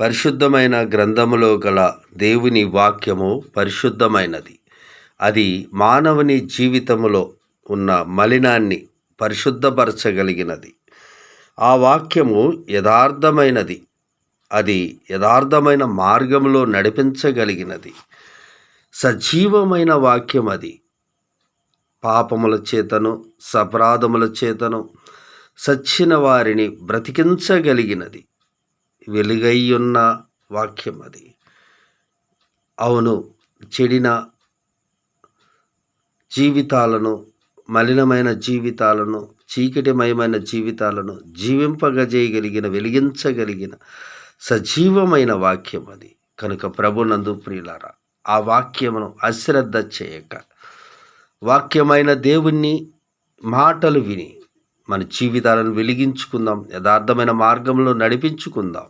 పరిశుద్ధమైన గ్రంథములో గల దేవుని వాక్యము పరిశుద్ధమైనది. అది మానవుని జీవితములో ఉన్న మలినాన్ని పరిశుద్ధపరచగలిగినది. ఆ వాక్యము యథార్థమైనది. అది యథార్థమైన మార్గంలో నడిపించగలిగినది. సజీవమైన వాక్యం అది. పాపముల చేతను సపరాధముల చేతను సచ్చిన వారిని బ్రతికించగలిగినది. వెలుగయ్యున్న వాక్యం అది. అవును చెడిన జీవితాలను మలినమైన జీవితాలను చీకటిమయమైన జీవితాలను జీవింపగజేయగలిగిన వెలిగించగలిగిన సజీవమైన వాక్యం అది. కనుక ప్రభునందు ప్రియులారా ఆ వాక్యమును అశ్రద్ధ చేయక వాక్యమైన దేవుణ్ణి మాటలు విని మన జీవితాలను వెలిగించుకుందాం యథార్థమైన మార్గంలో నడిపించుకుందాం.